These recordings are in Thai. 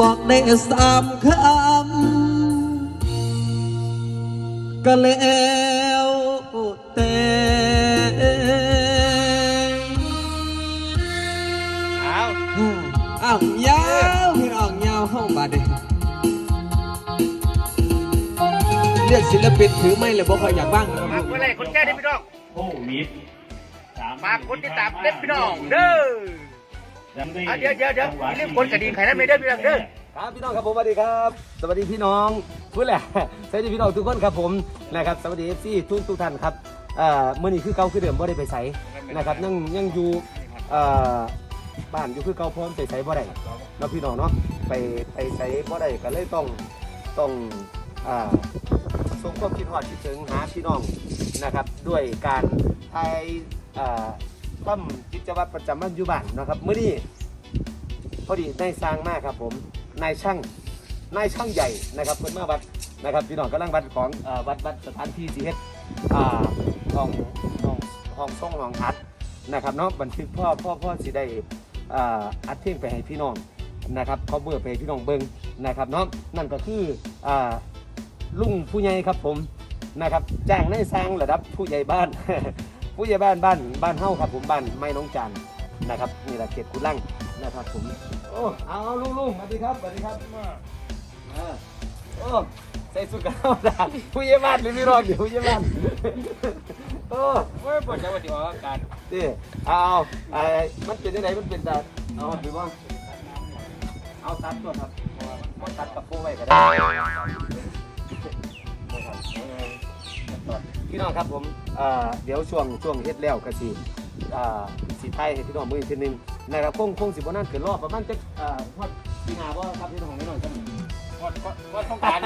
บอกได้สามคำก็แล้วแต่เอาอ้าวยาวพี่น้องยาวเข้าบาดเดเรียกศิลปินถือไม่เลยบ่ค่อยอยากบ้างนะคฝารักไว้เลยคนแก้ได้พี่น้องโอ้มิดสามฝากคนติดตามเด็ดพี่น้องเด้อ อะเดี๋ยวเดี๋ยวเดี๋ยวอย่าลืมกดกระดิ่งใครนั้นไม่ได้พี่น้องเด้อครับพี่น้องครับผมสวัสดีครับ สวัสดีพี่น้องพูดแหละสวัสดีพี่น้องทุกคนครับผมนะครับสวัสดีเอฟซีทุกทุกท่านครับเอ่อมื่อนี้คือเก่าคือเดิมบ่ได้ไปใสนะครับยังยังอยู่เอ่อบ้านอยู่คือเก่าพร้อมไปใสบ่ได้เนาะพี่น้องเนาะไปไปใสบ่ได้ก็เลยต้องต้องอ่าส่งความคิดฮอดคิดถึงหาพี่น้องนะครับด้วยการไทยเอ่อ ตั้มกิจวัตรประจำวันอยู่บ้านนะครับเมื่อนี้พอดีนายสร้างมากครับผมนายช่างนายช่างใหญ่นะครับเพิ่นมาวัดนะครับพี่น้องกำลังวัดของวัดวัดสถานที่สีเฮ็ดห้องห้องห้องส่องห้องอัดนะครับเนาะบันทึกพ่อพ่อพ่อสิได้อัดเพลงไปให้พี่น้องนะครับเขาเบื่อไปให้พี่น้องเบิ่งนะครับเนาะนั่นก็คือลุงผู้ใหญ่ครับผมนะครับจ้างนายสร้างระดับผู้ใหญ่บ้าน ผู้ใหญ่บ้านบ้านบ้านเฮาครับผมบ้านไม้น้องจันนะครับนี่แหละเขตกุลังนะครับผมโอ้เอาเอาลุงลุงสวัสดีครับสวัสดีครับเออโอ้ใส่สุดกันธรรมดาผู้ใหญ่บ้านหรือพี่รอดอยู่ผู้ใหญ่บ้านโอ้เฮ้ยปวดใจว่าที่ออกการดิเอาเอาไอ้มันเป็นยังไงมันเป็นตาเอาหรือว่าเอาตัดตัวครับว่าตัดกับโป้ไว้ก็ได้นะครับเออ พี่น้องครับผมเอ่อเดี๋ยวช่วงช่วงเฮ็ดแล้วก็สิอ่าสิไทยให้พี่น้องมืออีกทีหนึงนะครับคงคงสิบ่นั่นเกินรอบประมาณจักเอ่อฮอดปีหน้าบ่ครับพี่น้องนิดหน่อยครับว่าว่าต้องการ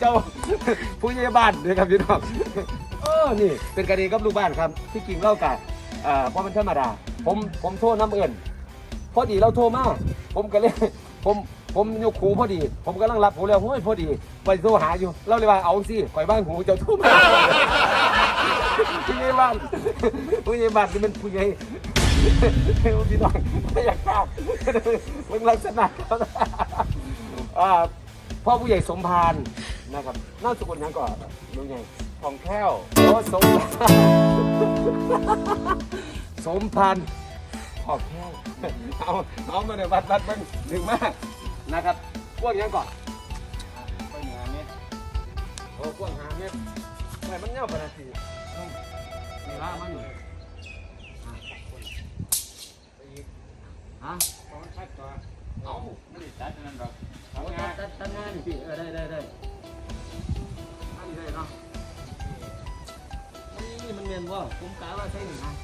เจ้าผู้ใหญ่บ้านเลยครับพี่น้องเออนี่เป็นกันเองกับลูกบ้านครับ ที่กิ่งเล่ากันอ่าเพราะมันธรรมดา ผมผมโทษน้ำเอื่นพอดีเราโทรมาผมก็เลยผม ผมยกหูพอดี ผมกำลังรับหูแล้วโอ้ยพอดีไปโทรหาอยู่เราเลยว่าเอาสิข่อยบ้านหูเจ้าทุ่มมาผู้ใหญ่บ้านผู้ใหญ่บ้านนี่มันผู้ใหญ่พี่น้องไม่อยากทรามึงลักษณะเขาพ่อผู้ใหญ่สมพานนะครับน่ามสกุลยังก่อนรู้ไงของแค้วโอ้สมพานสมพานขอบแค่เอาเอามาในยวัดวัดมันหนึ่งมาก นะครับพวกหยังก่อนไปเหนือเนี่ยโอ้พวกหางเนี่ยทำไมมันเน่าขนาดนี้มีล่ามันอยู่ฮะของชัดกว่าเอาไม่ได้จัดนั่นหรอกเอาตัดตัดตัดงานสิเออได้ได้ได้อันนี้ได้เนาะนี่มันเมียนว่าผมกะว่าใช่หนึ่งนะต้อง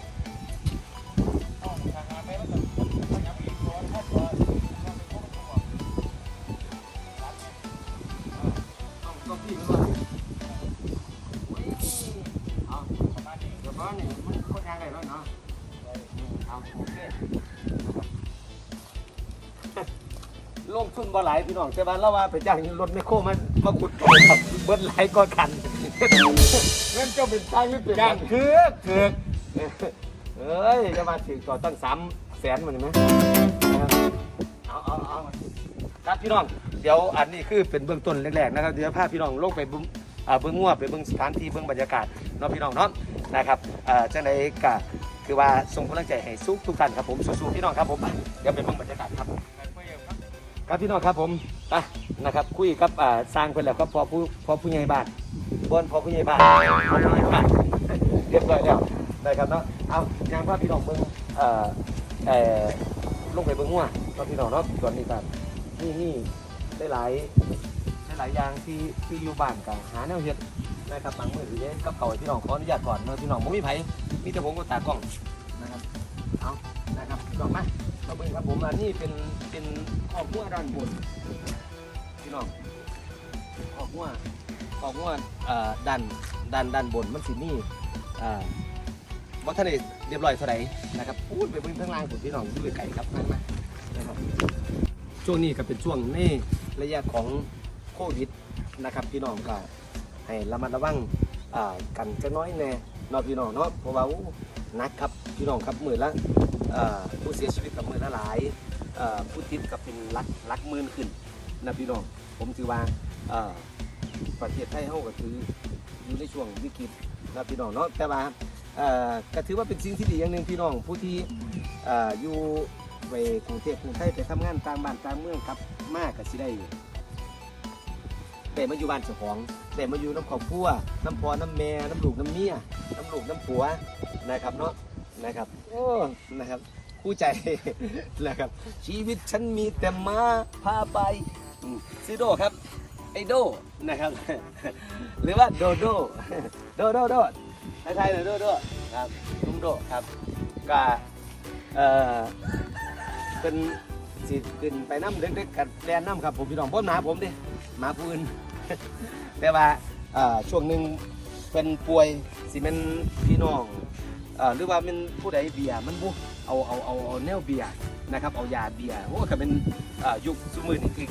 ลงทุนบ่หลายพี่น้องแต่บ้านเราว่าไปจ้างรถไมคโครมันมาขุดเอาครับเบิ้ลหลายก็คันเงินเจ้าเป็นทางนี่เป็นย่างคือคือเอ้ยจะมาถึงต่อตั้งสามแสนมันเห็นไหมเอาเอาเอาครับพี่น้องเดี๋ยวอันนี้คือเป็นเบื้องต้นแรกๆนะครับเดี๋ยวพาพี่น้องลงไปเบื้องอ่าเบื้องงัวไปเบื้องสถานที่เบื้องบรรยากาศเนาะพี่น้องเนาะ นะครับอ่าจังไดก็คือว่าส่งกำลังใจให้ทุกทุกท่านครับผมสู้ๆพี่น้องครับผมไปเดี๋ยวไปเบื้องบรรยากาศครับ ครับพี่น้องครับผมไปนะครับคุยกับอ่าสร้างเพิ่นแล้วก็พอผู้พอผู้ใหญ่บ้านบนพอผู้ใหญ่บ้านพอผู้ใหญ่บ้านเรียบร้อยแล้วได้ครับเนาะเอายางพาพพี่น้องเบิ่งเอ่อเอ่อลงไปเบิ่งงัวเนาะพี่น้องเนาะส่วนนี้ครับนี่นี่ได้หลายได้หลายอย่างที่ที่อยู่บ้านกันหาแนวเฮ็ด นะครับบางมือที่เฮ็ดกับเขาพี่น้องขออนุญาตก่อนเนาะพี่น้องบ่มีไผมีแต่ผมกับตากล้องนะครับเอานะครับพี่องมามาเบิ่งครับผมอันนี้เป็นเป็นครอบครัวด้านบนพี่น้องครอบครัวครอบครัวเอ่อด้านด้านด้านบนมันสิมีอ่าวัฒนธรรมเรียบร้อยเท่าไหร่นะครับพูดไปเบิ่งข้างล่างผมพี่น้องดูไกลๆครับนั่นมานะครับช่วงนี้ก็เป็นช่วงในระยะของโควิดนะครับพี่น้องก็ ให้ระมัดระวังกันจะน้อยแน่นาะพี่น้องเนาะเพราะว่านักครับพี่น้องครับมือละผู้เสียชีวิตกับมือละหลายผู้ติดกับเป็นหลักหลักมื่นขึ้นนะพี่น้องผมถือว่าประเทศไทยเฮาก็ถืออยู่ในช่วงวิกฤตนะพี่น้องเนาะแต่ว่าก็ถือว่าเป็นสิ่งที่ดีอย่างหนึ่งพี่น้องผู้ที่อยู่ไปกรุงเทพกรุงไทยไปทำงานต่างบ้านต่างเมืองกลับมากก็สิได้แต่มาอยู่บ้านเจ้าของ แต่มาอยู่น้ำครอบครัวน้ำพอน้ำแม่น้ำลูกน้ำเมียน้ำลูกน้ำผัวนะครับเนาะนะครับโอ้นะครับ คู่ใจนะครับ ชีวิตฉันมีแต่มาพาไปซิโดครับไอโดนะครับ หรือว่าโดโดโดโดโดทักทยหน่อยโดโดครับลุงโดครับก็เอ่อเป็นสิขึ้นไปน้ำเล็กๆกับแดนน้ำครับผมพี่น้องพ่นหมาผมดิหมาผู้อื่น แต่ว่าอ่าช่วงหนึ่งเป็นป่วยสิเป็นพี่น้องหรือว่าเป็นผู้ใดเบียร์มันบุเอาเอาเอาเอาแนวเบียร์นะครับเอายาเบียร์โอ้ก็เป็นยุคสมือนี่คือ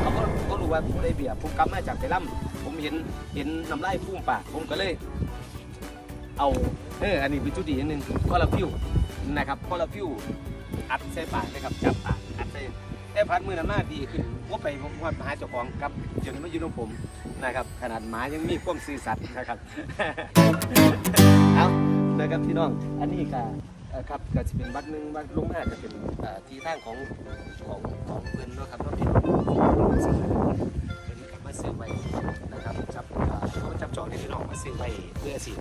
เขาก็ก็รู้ว่าผู้ใดเบียร์ผมกลับมาจากไปล่ำผมเห็นเห็นน้ำลายพุ่งปากผมก็เลย เอาเอออันนี้เป็นจุดดีอันนึงคอลาฟิวนะครับคอลาฟิวอัดใส่ปากนะครับจับปาก แต่พันมือนั้นมาดีขึ้นว่าไปว่าหาเจ้าของครับจนมาอยู่ตรงผมนะครับ ขนาดหมายังมีความซื่อสัตย์นะครับ เอานะครับพี่น้อง อันนี้ก็เอ่อครับก็จะเป็นวัดหนึ่งวัดลงมาจะเป็นเอ่อที่ทางของของของเพื่อนเนาะครับเนาะพี่น้องเพิ่นก็มาซื้อไปนะครับจับเอ่อเขาจับจองให้พี่น้องมาซื้อไปเพื่อสิ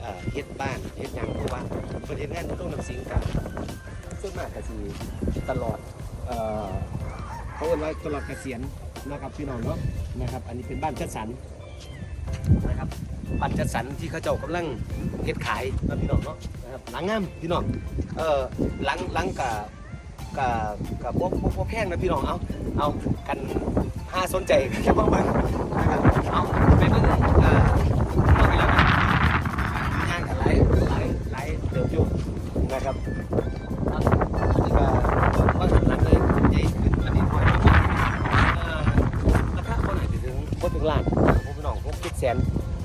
เอ่อเฮ็ดบ้านเฮ็ดหยังเพราะว่าเพิ่นเฮ็ดงานต้องนำสิงกันส่วนมากก็สิตลอด เอ่อเขาเรียกว่าตลอดเกษียณนะครับพี่น้องเนาะนะครับ อันนี้เป็นบ้านจัดสรรนะครับบ้านจัดสรรที่เขาเจ้ากำลังเฮ็ดขายนะพี่น้องเนาะนะครับหลังงามพี่น้องเออหลังหลังกับกับกับพวกพวกพวกแพงนะพี่น้องเอาเอากันห้าสนใจแค่บ้างบ้างนะครับเอาไปเบิ่งอ่าเข้าไปแล้วนย่างกันหลายหลายหลายเติบอยู่นะครับเอาอันนี้ก็ ว่าหลังเลยใหญ่ขึ้นอันนี้พอราคาคนอาจจะถึงพอถึงล้านพวกพี่น้องพวกคิดแส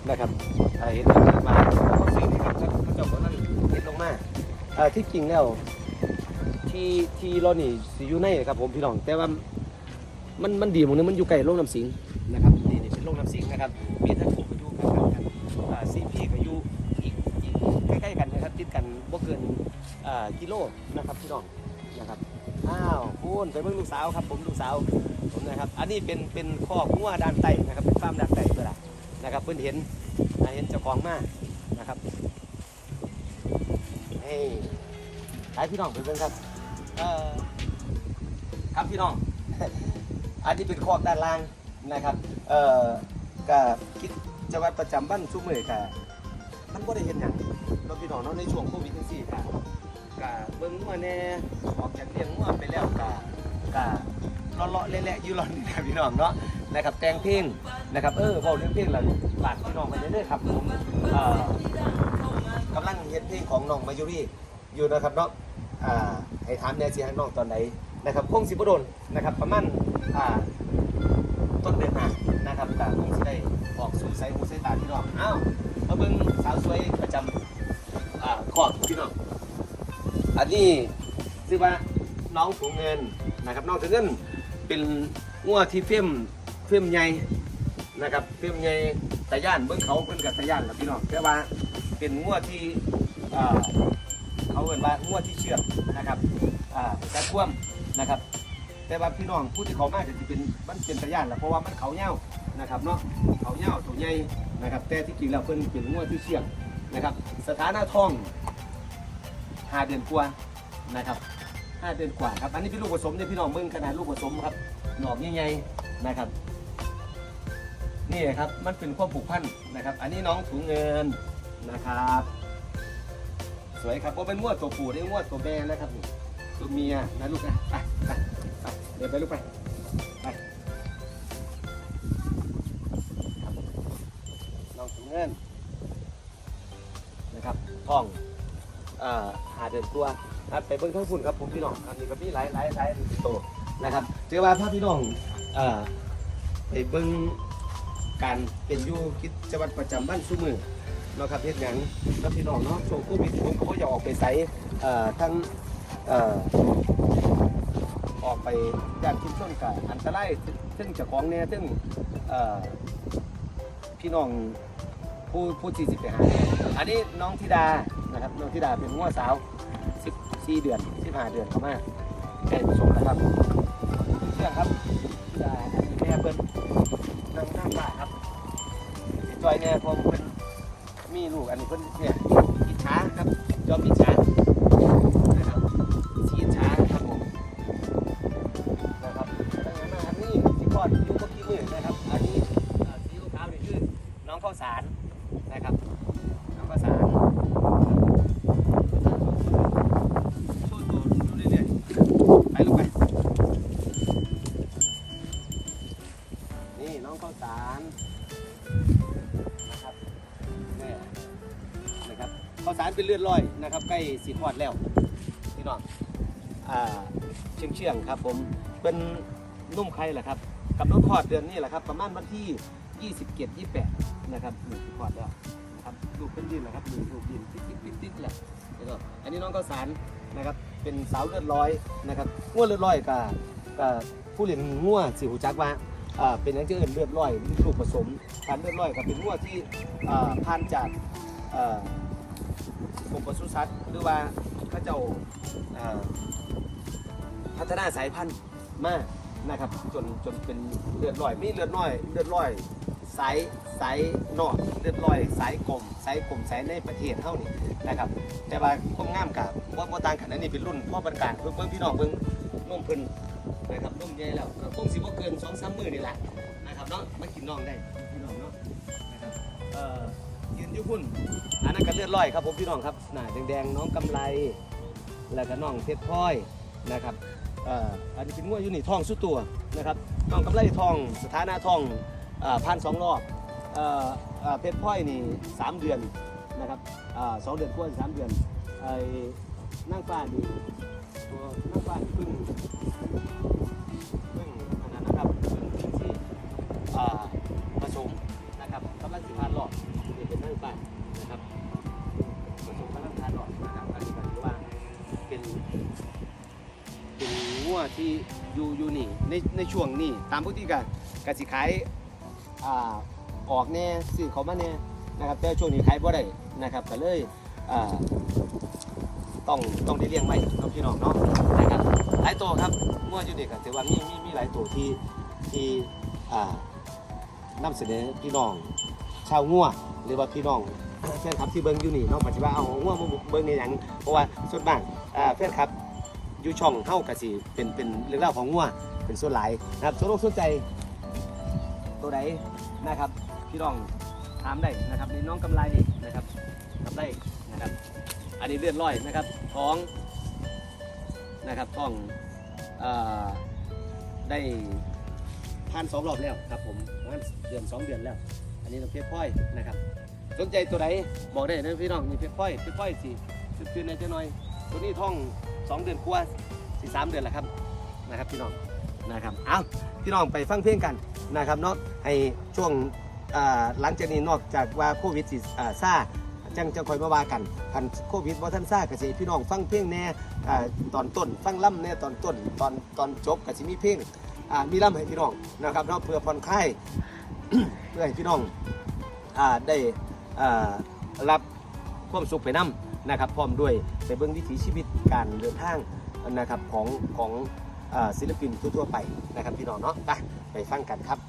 นะครับเห็นรามาเขาซื้อนี่ครับเขาเจ้าก็นั่นเห็นลงมาอ่อที่จริงแล้วที่ที่เรานี่สิอยู่ในครับผมพี่น้องแต่ว่ามันมันดีตรงนึงมันอยู่ใกล้โรงน้ำสิงนะครับนี่นี่เป็นโรงน้ำสิงนะครับมีทั้งผมก็อยู่ข้างกันซีพีก็อยู่อีกอีกใกล้ๆกันนะครับติดกันบ่เกินอ่ากิโลนะครับพี่น้องนะครับอ้าวคุณไปเบิ่งลูกสาวครับผมลูกสาวผมนะครับ อันนี้เป็นเป็นข้อกงัวด้านใต้นะครับเป็นฟาร์มด้านใต้เพื่อละ นะครับเพิ่นเห็นเห็นเจ้าของมานะครับเฮ้ยไปพี่น้องไปเบิ่งครับครับพี่น้อง อันนี้เป็นคอกด้านล่างนะครับเอ่อก็คิดจะวัดประจำบ้านซุ้มเลยค่ะมันบ่ได้เห็นอย่างเราพี่น้องเนาะในช่วงโควิดจังซี่ค่ะกะเบิ่งงัวแน่ออกจากเลี้ยงงัวไปแล้วกะกะเลาะๆเละๆอยู่รอนนี่ครับพี่น้องเนาะ นะครับแต่งเพลงนะครับเออเว้าเรื่องเพลงแล้วฝากพี่น้องไปเรื่อยๆครับผมเอ่อกำลังเฮ็ดเพลงของน้องมายุรีอยู่นะครับเนาะอ่าให้ถามแน่สิให้น้องตอนไหนนะครับคงสิบ่โดนนะครับประมาณอ่าต้นเดือนหน้านะครับกะคงสิได้ออกสู่สายหูสายตาพี่น้องอ้าวมาเบิ่งสาวสวยประจำอ่าขอบพี่น้องอันนี้ชื่อว่าน้องถุงเงินนะครับน้องถุงเงินเป็นงัวที่เฟี้ยม เฟี้ยมใหญ่นะครับเฟี้ยมใหญ่ตะย่านเบื้องเขาเพิ่นกับตะย่านแหละพี่น้องแต่ว่าเป็นงัวที่เขาเรียกว่างัวที่เชืองนะครับอ่าแต่ว่ำนะครับแต่ว่าพี่น้องผู้ที่เขามากจะเป็นมันเป็นตะย่านแหละเพราะว่ามันเขาเน่านะครับเนาะเขาเน่าตัวใหญ่นะครับแต่ที่จริงแล้วเพิ่นเป็นงัวที่เชืองนะครับสถานะท้องหาเดือนกว่านะครับห้าเดือนกว่าครับ อันนี้เป็นลูกผสมเนี่ยพี่น้องเบิ้งขนาดลูกผสมครับ หนอกใหญ่ๆนะครับ นี่ครับมันเป็นความผูกพันนะครับ อันนี้น้องถุงเงินนะครับ สวยครับเพราะเป็นงวดตัวผู้ได้งวดตัวแม่นะครับนี่ตัวเมียนะลูกนะไปไปไปเดี๋ยวไปลูกไปไปน้องถุงเงินนะครับท้องหาเดินตัวครับไปเบิ้งทั้งฝุ่นครับผมพี่น้องครับนี่ก็มีหลายหลายหลายโตนะครับเจอว่าพาพี่น้องเอ่อไปเบิ้ง การเป็นอยู่กิจวัตรประจำบ้านซุมือเนาะครับเฮ็ดหยังกับพี่น้องเนาะช่วงโควิดผมก็บ่อยากออกไปไสเอ่อทั้งเอ่อออกไปย่านชุมชนกับอันตรายซึ่งเจ้าของเนี่ยซึ่งเอ่อพี่น้องผู้ผู้ที่สิบไปหาอันนี้น้องธิดานะครับน้องธิดาเป็นงัวสาว14เดือน15เดือนเข้ามาใกล้ผสมแล้วครับเชื่อครับธิดาอันนี้แม่เพิ่น จอยเนี่ยผมเป็นมีลูกอันนี้เพิ่นเนี่ยอิจฉาครับยอมอิจฉาาวสารเป็นเลือดลอยนะครับ ใกล้สีทอดแล้วพี่น้องอ่าเชียงเชียงครับ ผมเป็นนุ่มไข่แหละครับกับรถคลอดเดือนนี้แหละครับ ประมาณวันที่ 27 28 นะครับหนึ่งคลอดแล้วนะครับลูกเป็นดินแหละครับหนึ่งลูกดินติ๊ดติ๊ดติ๊ดติ๊ดแหละแล้วก็อันนี้น้องข้าวสารนะครับเป็นสาวเลือดร้อยนะครับง่วเลือดร้อยกับกับผู้เลี้ยงง่วสิหูจักว่าเป็นอย่างที่อื่นเลือดร้อยลูกผสมการเลือดร้อยกับเป็นง่วที่ผ่านจากา กรมปศุสัตว์หรือว่าเขาเจ้าอ่าพัฒนาสายพันธุ์มากนะครับจนจนเป็นเลือดลอยมีเลือดน้อยเลือดลอยสายสายนอกเลือดลอยสายกลมสายกลมสายในประเทศเท่านี้นะครับ แต่ว่าความงามกับว่าว่าต่างกันอันนี้เป็นรุ่นพ่อประกาศเพิ่งเพิ่งพี่น้องเพิ่งนุ่มเพิ่นนะครับนุ่มใหญ่แล้วก็คงสิบ่เกินสองสามมือนี่แหละนะครับเนาะมากินน้องได้พี่น้องเนาะนะครับเอ่อ นอยู่พุ่นอันนั้นก็เลือดลอยครับผมพี่น้องครับหน้าแดงๆน้องกำไรแล้วก็น้องเพชรพลอยนะครับอันนี้เป็นงวดอยู่นี่ทองสุดตัวนะครับน้องกำไรทองสถานะทองพันสองรอบเอ่อเพชรพลอยนี่สามเดือนนะครับสองเดือนกว่าสามเดือนไอ้นั่งฟ้านี่ตัวนั่งฟ้านี่เพิ่ง งัวที่อยู่อยู่นี่ในในช่วงนี้ตามปกติก็ก็สิขายอ่าออกแน่ซื้อเขามาแน่นะครับแต่ช่วงนี้ขายบ่ได้นะครับก็เลยอ่าต้องต้องได้เลี้ยงไว้เนาะพี่น้องเนาะนะครับหลายตัวครับงัวอยู่นี่ก็ถือว่ามีมีมีหลายตัวที่ที่อ่านำเสนอพี่น้องชาวงัวหรือว่าพี่น้องแฟนคลับที่เบิ่งอยู่นี่เนาะปัจจุบันเอางัวมาเบิ่งในหยังเพราะว่าส่วนมากแฟนคลับ อยู่ช่องเฮากะสิเป็นเป็นเรื่องราวของงัวเป็นส่วนหลายนะครับส่วนโลกสนใจตัวใดนะครับพี่น้องถามได้นะครับนี่น้องกำไรนี่นะครับกำไรนะครับอันนี้เลือดร้อยนะครับท้องนะครับท้องเอ่อได้ผ่านสองรอบแล้วครับผมประมาณเดือนสองเดือนแล้ว อันนี้น้องเพชรพลอยนะครับ สนใจตัวไหนบอกได้นะพี่น้องนี่เพชรพลอยเพชรพลอยสิตื่นในเจ้าหน่อย ตัวนี้ท้อง สองเดือนกว่าสี่สามเดือนแหล้วครับนะครับพี่น้องนะครับเอาพี่น้องไปฟังเพลงกันนะครับเนาะให้ช่วงหลังจากนี้นอกจากว่าโควิดสิซ่าจังจะคอยมาว่ากันคันโควิดบ่ท่านซ่าก็สิพี่น้องฟังเพลงแน่อ่าตอนต้นฟังล่ำแน่ตอนต้นตอนตอนจบก็สิมีเพลงมีล่ำให้พี่น้องนะครับเนาะเพื่อผ่อนคลายเพื่อให้พี่น้องได้รับความสุขไปนํนะครับพร้อมด้วย ไปเบิ่งวิถีชีวิตการเดินทางนะครับของของอ่าศิลปินทั่วๆไปนะครับพี่น้องเนาะไปไปฟังกันครับ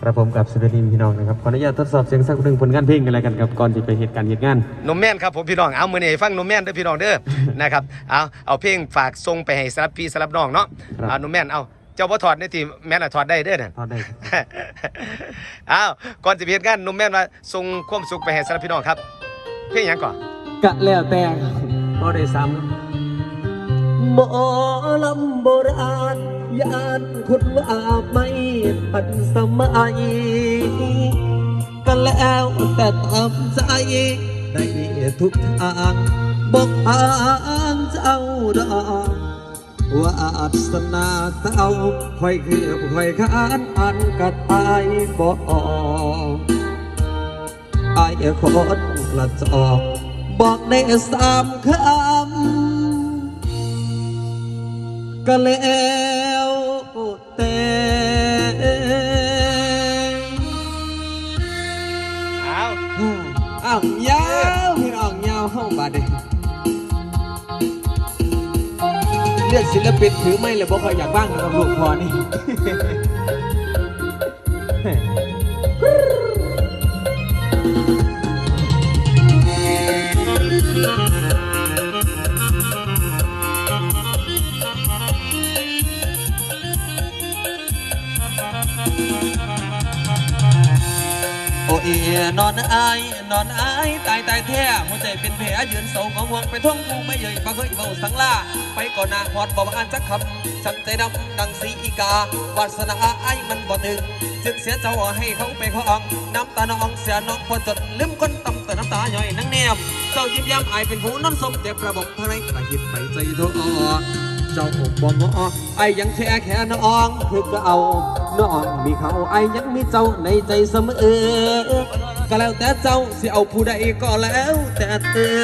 ครับผมกับสุดานินพี่น้องนะครับขออนุญาตทดสอบเสียงสักหนึ่งผลงานเพลงกันแล้วกันครับก่อนที่ไปเหตุการณ์เหตุงานนมแม่นครับผมพี่น้องเอามือนี่ให้ฟังนมแม่นเด้อพี่น้องเด้อนะครับเอาเอาเพลงฝากส่งไปให้สำหรับพี่สำหรับน้องเนาะครับเอานมแม่นเอาเจ้าบ่ถอดในทีแม่นอะถอดได้เด้อน่ะทอดได้ครับอ้าวก่อนจะเพียนกันนมแม่นว่าส่งความสุขไปให้สำหรับพี่น้องครับ เพลงหยังก่อนกะแล้วแต่บ่ได้ซ้หมอลำโบราณยานคุณว่าไม่ทันสมัยก็แล้วแต่ตามใจได้ทุกทางบอกทางเจ้าดอกว่าอาสนาเต้าค่อยคือค่อยขานอันกระตายบ่ออกไอ้คนกระจอก บอกได้สามคำก็แล้วแต่เอาอืมอ้าวยาวพี่น้องยาวเข้าบาดเลยเลือกศิลปินถือไม่เลยบ่ค่อยอยากบ้างกับลูกพอนี่ นอนอายนอนอายตายตายแท้หัวใจเป็นแผลยืนเสาของห่วงไปท่องกูไม่เย่ยบ่เคยเบาสังลาไปก่อนหน้าฮอดบ่อ่านจักคำฉันใจดำดังสีอีกาวาสนาอายมันบ่ถึงจึงเสียเจ้าให้เขาไปขอองน้ำตาน้องเสียน้องพอจดลืมคนตำแต่น้ำตาย่อยนังแนบเจ้ายิ้มย้ำอายเป็นผู้นอนสมเด็จประบบทะเลกระหิบไปใจโทอเจ้าอกบ่งอไอ้ยังแค่แค่น้องคือก็เอาน้องมีเขาไอ้ยังมีเจ้าในใจเสมอ ก็แล้วแต่เจ้าสิเอาผู้ใดก็แล้ว แต่เธอ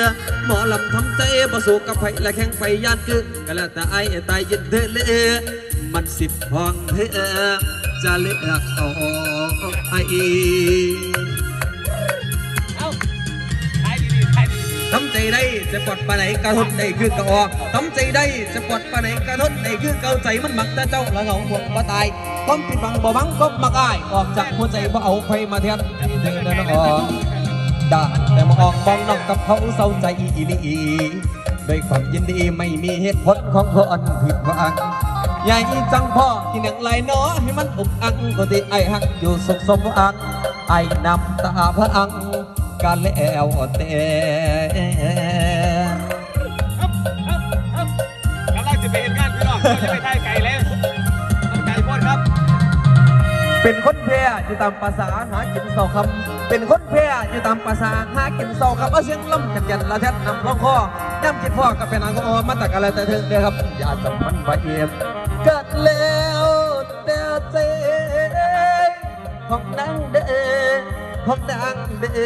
หมอลำทำใจบ่สู้กับไผและแข่งไฟยานคือก็แล้วแต่ไอ้ตายยินเธอเลยมันสิบห้องเธอจะเลือกเอาไอ้ ทำใจได้จะปลดปานไหนกระทนได้คือเก่าทำใจได้จะปลดปานไหนกระทนได้คือเกาใจมันมักแต่เจ้าละเหงาห่วงบ่ตายความปิดบังบ่บังก็มักอายออกจากหัวใจบ่เอาใครมาแทนให้เธอเดินออกด่าแต่มาออกบ้องนอกกับเขาเศร้าใจอีลีด้วยความยินดีไม่มีเหตุผลของคนผิดหวังใหญ่จังพ่อที่หนังไหลน้อให้มันอุกอังก็ที่ไอหักอยู่สุขสมหวังไอนำตาพระอัง กันแล้วแต่กำลังจะไปเห็นงานพี่น้องเราจะไปถ่ายไก่แล้วไก่พอดครับ เป็นคนแพ้อยู่ตามภาษาหากินเศร้าคำเป็นคนแพ้อยู่ตามภาษาหากินเศร้าคำเอาเสียงล่ำจันยันละแทนนำร้องคอย่ำกินพ่อก็เป็นอังกอมาตักอะไรแต่เธอเด้อครับอย่าจำมันไปเอ็มเกิดแล้วแต่เจของดังเด้อ ของดังเอ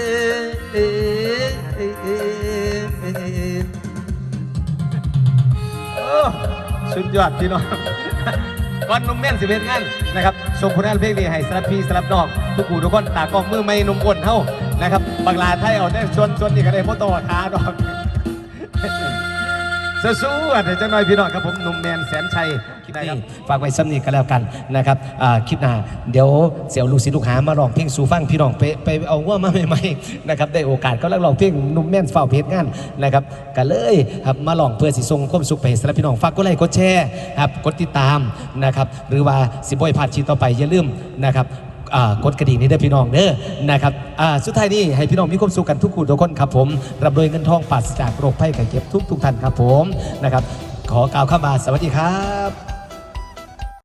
โอ้สุดยอดพี่น้องก่อนนุ่มแม่นสิเป็นงานนะครับส่งผลงานเพลงนี้ให้สลับพี่สลับนองทุกผู้ทุกคนตากล้องมือไม่นุ่มอ้นเท่านะครับบางลาไทยเอาได้ชวนชวนนี่ก็ได้พ่อต่อท้าดอก สู้ๆอะเดี๋ยวจะน้อยพี่น้องครับผมหนุ่มแมนแสนชัยคลิปนี้ฝากไว้ซ้ำนี้ก็แล้วกันนะครับอ่าคลิปหน้าเดี๋ยวเสี่ยวลูกศิษย์ลูกหามาร้องเพลงสู่ฟังพี่น้องไปไปเอาว่ามาใหม่ๆนะครับได้โอกาสก็ลังร้องเพลงหนุ่มแมนเฝ้าเพจงานนะครับก็เลยครับมาลองเพื่อสิส่งความสุขไปให้สำหรับพี่น้องฝากกดไลค์กดแชร์ครับกดติดตามนะครับหรือว่าสิบอยพาดชีต่อไปอย่าลืมนะครับ กดกระดิ่งนี้เด้พี่น้องเด้อนะครับสุดท้ายนี้ให้พี่น้องมีความสุขกันทุกคนทุกคนครับผมรับโดยเงินทองปัสจากโรคภัยไข้เจ็บทุกทุกท่านครับผมนะครับขอกล่าวข้ามาสวัสดีครับ